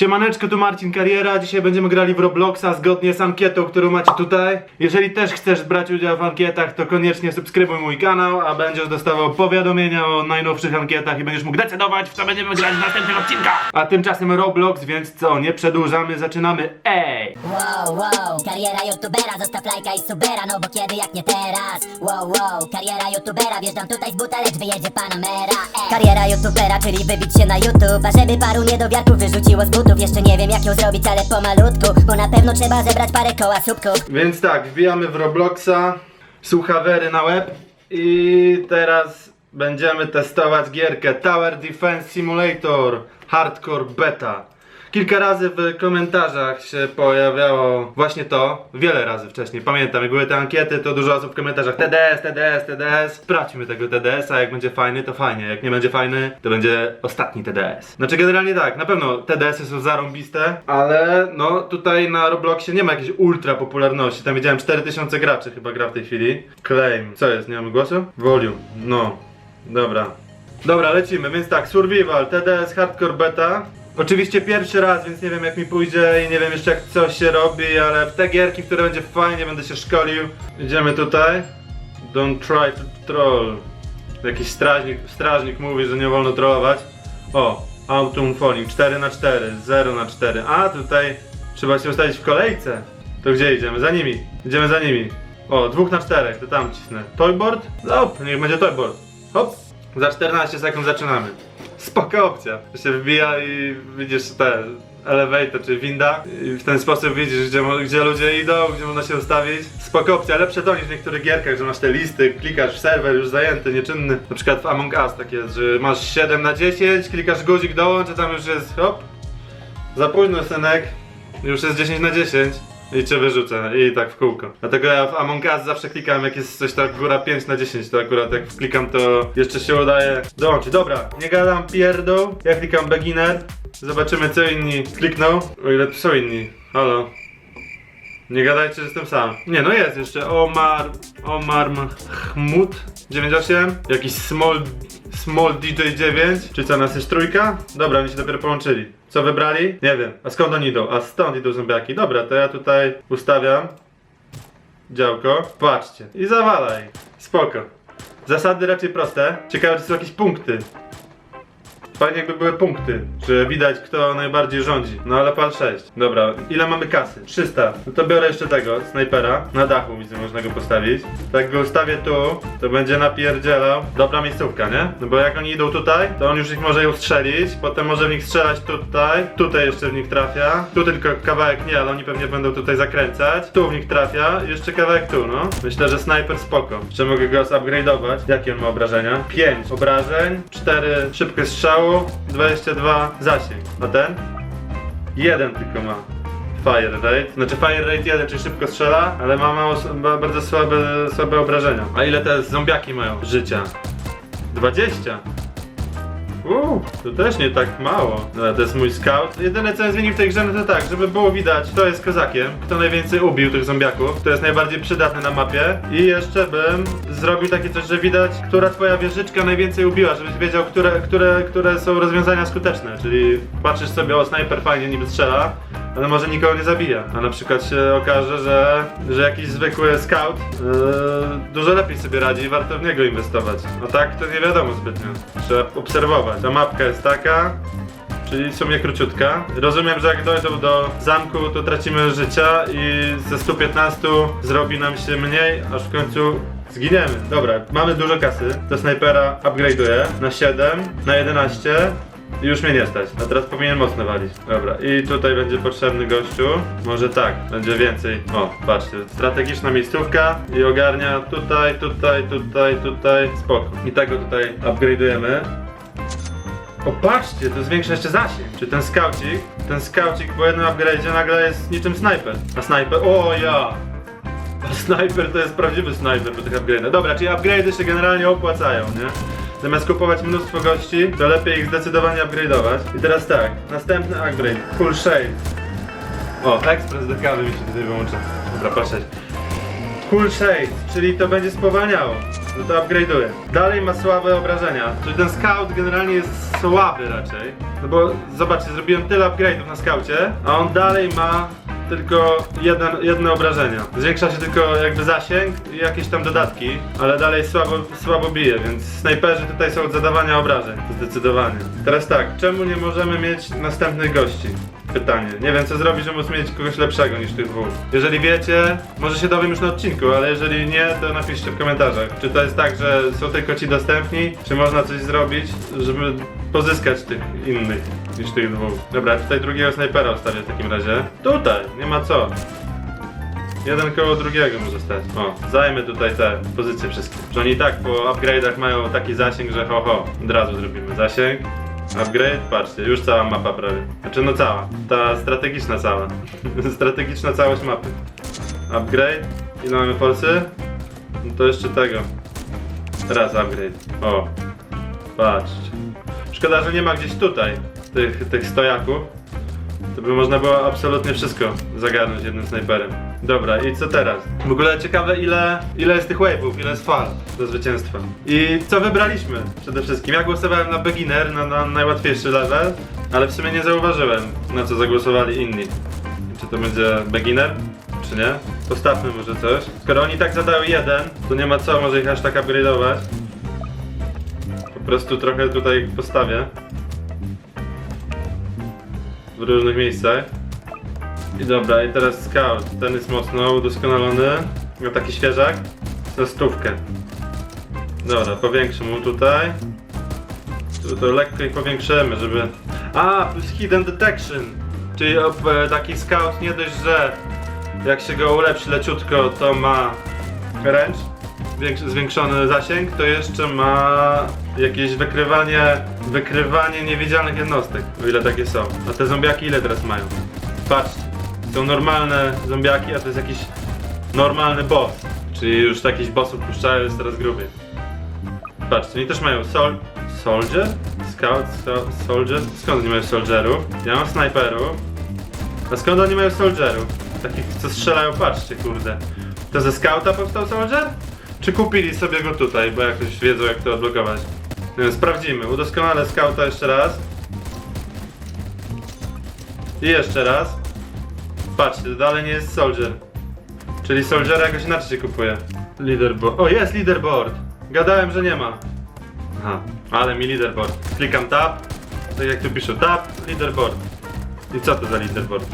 Siemaneczko, tu Marcin Kariera. Dzisiaj będziemy grali w Robloxa zgodnie z ankietą, którą macie tutaj. Jeżeli też chcesz brać udział w ankietach, to koniecznie subskrybuj mój kanał, a będziesz dostawał powiadomienia o najnowszych ankietach i będziesz mógł decydować, w co będziemy grać w następnych odcinkach. A tymczasem Roblox, więc co, nie przedłużamy, zaczynamy. Ej! Wow, wow, kariera youtubera, zostaw lajka i subera, no bo kiedy jak nie teraz Wow, wow, kariera youtubera, wjeżdżam tutaj z buta, lecz wyjedzie Panamera Ej. Kariera youtubera, czyli wybić się na YouTube A żeby paru niedowiarków wyrzuciło z butów Jeszcze nie wiem jak ją zrobić, ale pomalutku Bo na pewno trzeba zebrać parę koła słupków Więc tak, wbijamy w Robloxa, słuchawery na web i teraz będziemy testować gierkę Tower Defense Simulator Hardcore Beta. Kilka razy w komentarzach się pojawiało właśnie to, wiele razy wcześniej, pamiętam, jak były te ankiety, to dużo osób w komentarzach TDS, TDS, TDS, sprawdźmy tego TDS-a, jak będzie fajny, to fajnie, jak nie będzie fajny, to będzie ostatni TDS. Znaczy generalnie tak, na pewno TDS-y są zarąbiste, ale no tutaj na Robloxie nie ma jakiejś ultra popularności, tam widziałem 4000 graczy chyba gra w tej chwili. Claim, co jest, nie mamy głosu? Volume, no, dobra. Dobra, lecimy, więc tak, Survival, TDS, Hardcore Beta. Oczywiście pierwszy raz, więc nie wiem jak mi pójdzie i nie wiem jeszcze jak coś się robi, ale w te gierki, które będzie fajnie, będę się szkolił. Idziemy tutaj. Don't try to troll. Jakiś strażnik, strażnik mówi, że nie wolno trollować. O, Autumn Falling, 4 na 4 0 na 4 A, tutaj trzeba się ustawić w kolejce. To gdzie idziemy? Za nimi. Idziemy za nimi. O, dwóch na czterech, to tam cisnę. Toyboard? Hop, niech będzie toyboard. Hop. Za 14 sekund zaczynamy. Spoko opcja. Się wbija i widzisz te elevator, czy winda i w ten sposób widzisz, gdzie, gdzie ludzie idą, gdzie można się ustawić. Spoko opcja, lepsze to niż w niektórych gierkach, że masz te listy, klikasz w serwer już zajęty, nieczynny. Na przykład w Among Us tak jest, że masz 7 na 10, klikasz guzik dołącz, a tam już jest hop. Za późno synek, już jest 10 na 10. I cię wyrzucę i tak w kółko. Dlatego ja w Among Us zawsze klikam jak jest coś tak góra 5 na 10, to akurat jak klikam to jeszcze się udaje dołączyć. Dobra, nie gadam pierdół, ja klikam beginner. Zobaczymy co inni klikną. O ile tu są inni. Halo. Nie gadajcie, że jestem sam. Nie, no jest jeszcze Omar, Omar Mahmud 98, jakiś Small, Small DJ 9, czy co, nas jest trójka? Dobra, oni się dopiero połączyli. Co wybrali? Nie wiem. A skąd oni idą? A stąd idą zombiaki. Dobra, to ja tutaj ustawiam działko. Patrzcie. I zawalaj. Spoko. Zasady raczej proste. Ciekawe, czy są jakieś punkty. Fajnie jakby były punkty, że widać kto najbardziej rządzi. No ale pal 6. Dobra, ile mamy kasy? 300. No to biorę jeszcze tego, snajpera. Na dachu widzę, można go postawić. Tak go ustawię tu, to będzie napierdzielał. Dobra miejscówka, nie? No bo jak oni idą tutaj, to on już ich może ją strzelić, potem może w nich strzelać tutaj, tutaj jeszcze w nich trafia. Tu tylko kawałek nie, ale oni pewnie będą tutaj zakręcać. Tu w nich trafia, jeszcze kawałek tu, no. Myślę, że snajper spoko. Jeszcze mogę go upgrade'ować. Jakie on ma obrażenia? 5 obrażeń, 4 szybkie strzału, 22 zasięg. A ten? Jeden tylko ma. Fire rate, znaczy fire rate 1, czyli szybko strzela, ale ma mało, ma bardzo słabe, słabe obrażenia. A ile te zombiaki mają życia? 20. Uuu, to też nie tak mało. No, to jest mój scout. Jedyne co zmienił w tej grze, no to tak, żeby było widać, kto jest kozakiem, kto najwięcej ubił tych zombiaków, kto jest najbardziej przydatny na mapie. I jeszcze bym zrobił takie coś, że widać, która twoja wieżyczka najwięcej ubiła, żebyś wiedział, które, które, które są rozwiązania skuteczne. Czyli patrzysz sobie, o snajper fajnie niby strzela, ale może nikogo nie zabija. A na przykład się okaże, że, że jakiś zwykły scout yy, dużo lepiej sobie radzi i warto w niego inwestować. No tak to nie wiadomo zbytnio. Trzeba obserwować. Ta mapka jest taka, czyli w sumie króciutka. Rozumiem, że jak dojdą do zamku, to tracimy życia i ze 115 zrobi nam się mniej, aż w końcu zginiemy. Dobra, mamy dużo kasy. To snajpera upgrade'uję na 7, na 11. Już mnie nie stać, a teraz powinien mocno walić. Dobra, i tutaj będzie potrzebny gościu. Może tak, będzie więcej. O, patrzcie, strategiczna miejscówka i ogarnia tutaj, tutaj, tutaj, tutaj. Spoko. I tego tutaj upgrade'ujemy. O, patrzcie, to zwiększa jeszcze zasięg. Czy ten skaucik, ten skaucik po jednym upgrade'zie nagle jest niczym snajper. A snajper, o ja! A snajper to jest prawdziwy snajper po tych upgrade'ach. Dobra, czyli upgrade'y się generalnie opłacają, nie? Zamiast kupować mnóstwo gości, to lepiej ich zdecydowanie upgrade'ować. I teraz tak, następny upgrade, full shade. O, ekspres do kawy mi się tutaj wyłącza. Dobra, patrzeć. Cool shade, czyli to będzie spowalniało. no to upgrade'uje. Dalej ma słabe obrażenia, czyli ten scout generalnie jest słaby raczej. No bo zobaczcie, zrobiłem tyle upgrade'ów na skaucie, a on dalej ma tylko jeden, jedne obrażenia. Zwiększa się tylko jakby zasięg i jakieś tam dodatki, ale dalej słabo, słabo bije, więc snajperzy tutaj są od zadawania obrażeń, zdecydowanie. Teraz tak, czemu nie możemy mieć następnych gości? Pytanie. Nie wiem co zrobić, żeby móc mieć kogoś lepszego niż tych dwóch. Jeżeli wiecie, może się dowiem już na odcinku, ale jeżeli nie, to napiszcie w komentarzach. Czy to jest tak, że są tylko ci dostępni, czy można coś zrobić, żeby pozyskać tych innych niż tych dwóch. Dobra, tutaj drugiego snajpera ustawię w takim razie. Tutaj, nie ma co. Jeden koło drugiego może stać. O, zajmę tutaj te pozycje wszystkie. Że oni i tak po upgrade'ach mają taki zasięg, że ho ho, od razu zrobimy zasięg. Upgrade, patrzcie, już cała mapa prawie. Znaczy no cała, ta strategiczna cała. strategiczna całość mapy. Upgrade, ile mamy forsy? No to jeszcze tego. Raz upgrade. O, patrzcie. Szkoda, że nie ma gdzieś tutaj tych, tych stojaków. To by można było absolutnie wszystko zagarnąć jednym snajperem. Dobra, i co teraz? W ogóle ciekawe ile, ile jest tych wave'ów, ile jest fal do zwycięstwa. I co wybraliśmy przede wszystkim? Ja głosowałem na beginner, na, na najłatwiejszy level, ale w sumie nie zauważyłem na co zagłosowali inni. Czy to będzie beginner, czy nie? Postawmy może coś. Skoro oni tak zadają jeden, to nie ma co, może ich aż tak upgrade'ować. Prostu trochę tutaj postawię w różnych miejscach. I dobra, i teraz scout. Ten jest mocno udoskonalony. Ma taki świeżak. Za stówkę. Dobra, powiększę mu tutaj. Tu to lekko i powiększymy, żeby... A, plus hidden detection. Czyli e, taki scout nie dość, że jak się go ulepszy leciutko, to ma ręcz, większy, zwiększony zasięg, to jeszcze ma jakieś wykrywanie, wykrywanie niewidzialnych jednostek, o ile takie są. A te zombiaki ile teraz mają? Patrzcie, są normalne zombiaki, a to jest jakiś normalny boss. Czyli już jakiś bossów puszczają, jest teraz grubiej. Patrzcie, oni też mają sol... Soldier? Scout? So, soldier? Skąd oni mają soldierów? Ja mam snajperów. A skąd oni mają soldierów? Takich, co strzelają, patrzcie, kurde. To ze scouta powstał soldier? Czy kupili sobie go tutaj, bo jakoś wiedzą jak to odblokować? Wiem, sprawdzimy. Udoskonalę scouta jeszcze raz. I jeszcze raz. Patrzcie, dalej nie jest soldier. Czyli soldiera jakoś inaczej się kupuje. Leaderboard. O, jest leaderboard! Gadałem, że nie ma. Aha, ale mi leaderboard. Klikam tab. Tak jak tu pisze tab, leaderboard. I co to za leaderboard?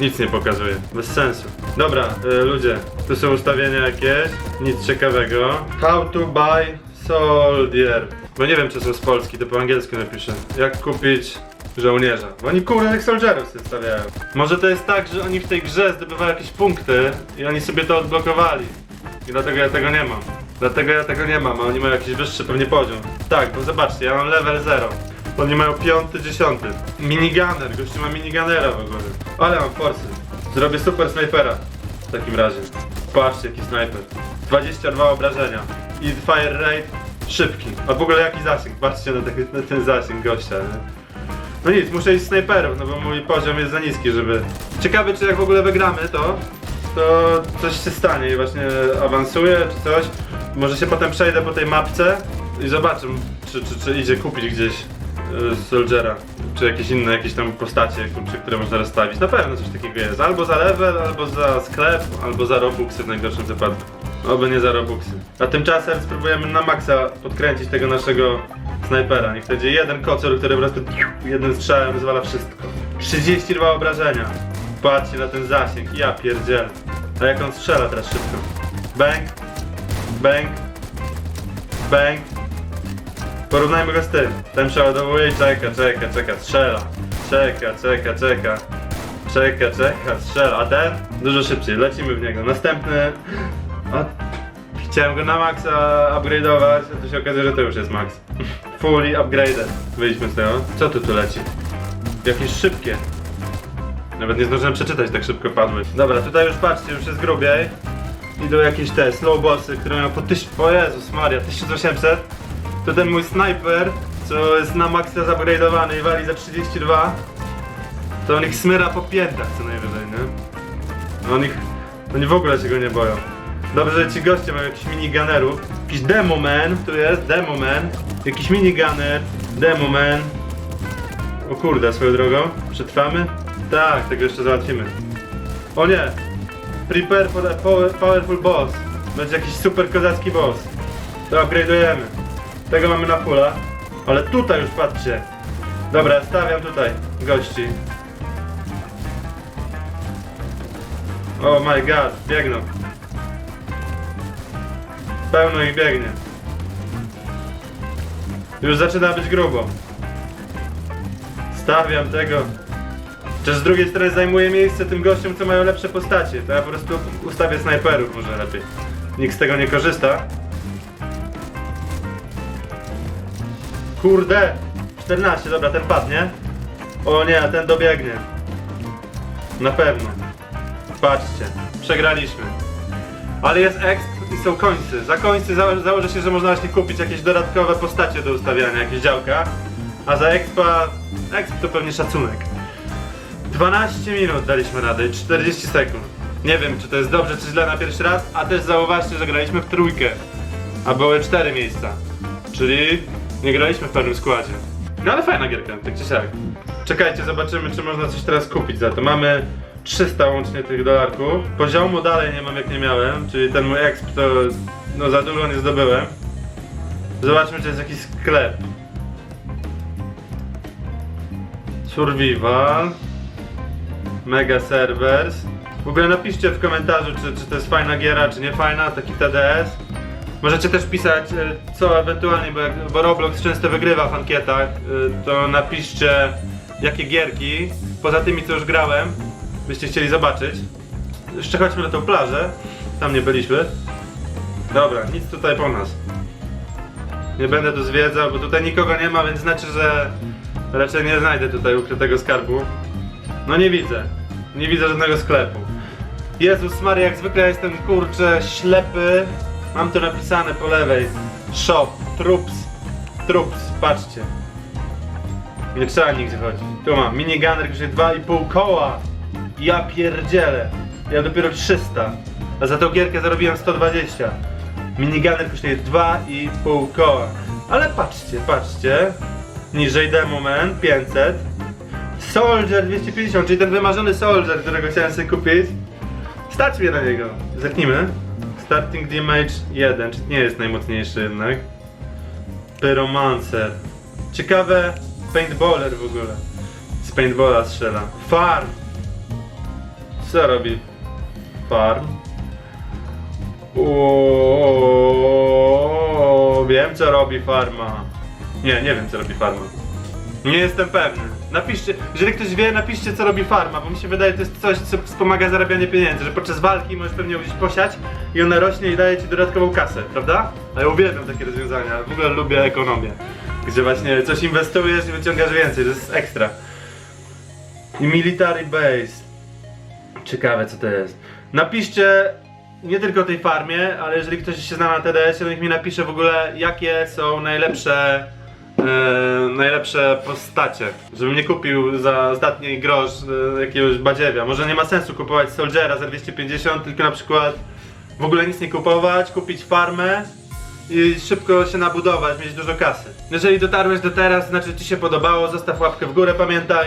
Nic nie pokazuje, bez sensu. Dobra, y, ludzie, tu są ustawienia jakieś, nic ciekawego. How to buy soldier. Bo nie wiem, czy są z Polski, to po angielsku napiszę. Jak kupić żołnierza. Bo oni kurde tych soldierów sobie stawiają. Może to jest tak, że oni w tej grze zdobywają jakieś punkty i oni sobie to odblokowali. I dlatego ja tego nie mam. Dlatego ja tego nie mam, a oni mają jakiś wyższy pewnie poziom. Tak, bo zobaczcie, ja mam level 0. Oni mają piąty, dziesiąty. Minigunner, gościu ma minigunera w ogóle. Ale mam forsy. Zrobię super snajpera. W takim razie. Patrzcie jaki snajper. 22 obrażenia. I fire rate szybki. A w ogóle jaki zasięg? Patrzcie na, na ten zasięg gościa. Nie? No nic, muszę iść snajperów, no bo mój poziom jest za niski, żeby... Ciekawy czy jak w ogóle wygramy to, to coś się stanie i właśnie awansuję czy coś. Może się potem przejdę po tej mapce i zobaczę, czy, czy, czy idzie kupić gdzieś y, Soldiera, czy jakieś inne jakieś tam postacie, kurczę, które można rozstawić. Na pewno coś takiego jest. Albo za level, albo za sklep, albo za robuxy w najgorszym wypadku. Oby nie za robuxy. A tymczasem spróbujemy na maksa podkręcić tego naszego snajpera. Niech to będzie jeden kocor, który po prostu jednym strzałem rozwala wszystko. 32 obrażenia. Patrzcie na ten zasięg, ja pierdzielę. A jak on strzela teraz szybko. Bang, bang, bang. Porównajmy go z tym. Ten przeładowuje i czeka, czeka, czeka, strzela. Czeka, czeka, czeka. Czeka, czeka, strzela. A ten? Dużo szybciej, lecimy w niego. Następny. Chciałem go na maksa upgrade'ować, a to się okazuje, że to już jest max. Fully upgraded. Wyjdźmy z tego. Co tu tu leci? Jakieś szybkie. Nawet nie zdążyłem przeczytać, tak szybko padły. Dobra, tutaj już patrzcie, już jest grubiej. Idą jakieś te slow bossy, które mają po tyś... O Jezus Maria, 1800. To ten mój sniper, co jest na maksa zupgrade'owany i wali za 32. To on ich smyra po piętach co najwyżej, nie? On ich... Oni w ogóle się go nie boją. Dobrze, że ci goście mają jakiś minigunnerów. Jakiś demoman, tu jest, demoman. Jakiś minigunner, demoman. O kurde, swoją drogą, przetrwamy? Tak, tego jeszcze załatwimy. O nie! Prepare for a power, powerful boss. Będzie jakiś super kozacki boss. To upgrade'ujemy. Tego mamy na fulla. Ale tutaj już patrzcie. Dobra, stawiam tutaj gości. Oh my god, biegną. Pełno ich biegnie. Już zaczyna być grubo. Stawiam tego. Chociaż z drugiej strony zajmuje miejsce tym gościom, co mają lepsze postacie. To ja po prostu ustawię snajperów może lepiej. Nikt z tego nie korzysta. Kurde! 14, dobra, ten padnie. O nie, ten dobiegnie. Na pewno. Patrzcie, przegraliśmy. Ale jest exp i są końcy. Za końcy zało założę się, że można właśnie kupić jakieś dodatkowe postacie do ustawiania, jakieś działka. A za expa... exp to pewnie szacunek. 12 minut daliśmy radę, 40 sekund. Nie wiem, czy to jest dobrze, czy źle na pierwszy raz, a też zauważcie, że graliśmy w trójkę. A były cztery miejsca. Czyli nie graliśmy w pełnym składzie. No ale fajna gierka, tak czy siak. Czekajcie, zobaczymy, czy można coś teraz kupić za to. Mamy 300 łącznie tych dolarków. Poziomu dalej nie mam jak nie miałem, czyli ten mój exp to no za dużo nie zdobyłem. Zobaczmy, czy jest jakiś sklep. Survival. Mega Servers. W ogóle napiszcie w komentarzu, czy, czy to jest fajna giera, czy nie fajna, taki TDS. Możecie też pisać, e, co ewentualnie, bo, jak, bo Roblox często wygrywa w ankietach, e, to napiszcie, jakie gierki, poza tymi, co już grałem, byście chcieli zobaczyć. Jeszcze chodźmy na tą plażę, tam nie byliśmy. Dobra, nic tutaj po nas. Nie będę tu zwiedzał, bo tutaj nikogo nie ma, więc znaczy, że raczej nie znajdę tutaj ukrytego skarbu. No nie widzę. Nie widzę żadnego sklepu. Jezus Maria, jak zwykle jestem kurczę ślepy. Mam to napisane po lewej. Shop, troops, troops, patrzcie. Nie trzeba nigdzie chodzić. Tu mam minigunner, kosztuje 2,5 koła. Ja pierdzielę. Ja dopiero 300. A za tą gierkę zarobiłem 120. Minigunner kosztuje 2,5 koła. Ale patrzcie, patrzcie. Niżej Demoman 500. Soldier 250, czyli ten wymarzony Soldier, którego chciałem sobie kupić. Stać mnie na niego. Zerknijmy. Starting damage 1, czyli nie jest najmocniejszy jednak. Pyromancer. Ciekawe, paintballer w ogóle. Z paintballa strzela. Farm. Co robi? Farm. O, wiem co robi farma. Nie, nie wiem co robi farma. Nie jestem pewny. Napiszcie, jeżeli ktoś wie, napiszcie co robi farma, bo mi się wydaje, to jest coś, co wspomaga zarabianie pieniędzy, że podczas walki możesz pewnie gdzieś posiać i ona rośnie i daje ci dodatkową kasę, prawda? A ja uwielbiam takie rozwiązania, w ogóle lubię ekonomię, gdzie właśnie coś inwestujesz i wyciągasz więcej, to jest ekstra. I military base. Ciekawe co to jest. Napiszcie nie tylko o tej farmie, ale jeżeli ktoś się zna na TDS, to niech mi napisze w ogóle jakie są najlepsze e, najlepsze postacie. Żebym nie kupił za ostatni grosz e, jakiegoś badziewia. Może nie ma sensu kupować Soldiera za 250, tylko na przykład w ogóle nic nie kupować, kupić farmę i szybko się nabudować, mieć dużo kasy. Jeżeli dotarłeś do teraz, znaczy Ci się podobało, zostaw łapkę w górę, pamiętaj.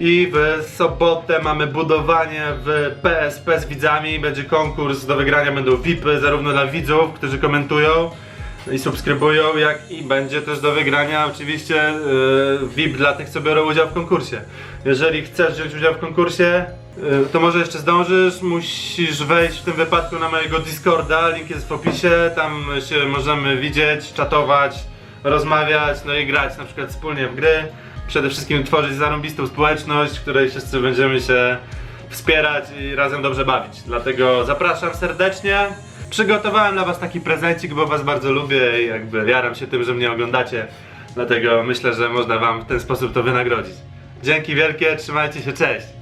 I w sobotę mamy budowanie w PSP z widzami. Będzie konkurs do wygrania, będą VIPy zarówno dla widzów, którzy komentują i subskrybują, jak i będzie też do wygrania oczywiście yy, VIP dla tych, co biorą udział w konkursie. Jeżeli chcesz wziąć udział w konkursie, yy, to może jeszcze zdążysz, musisz wejść w tym wypadku na mojego Discorda, link jest w opisie, tam się możemy widzieć, czatować, rozmawiać, no i grać na przykład wspólnie w gry. Przede wszystkim tworzyć zarąbistą społeczność, w której wszyscy będziemy się wspierać i razem dobrze bawić. Dlatego zapraszam serdecznie. Przygotowałem dla was taki prezencik, bo was bardzo lubię i jakby jaram się tym, że mnie oglądacie. Dlatego myślę, że można wam w ten sposób to wynagrodzić. Dzięki wielkie, trzymajcie się, cześć!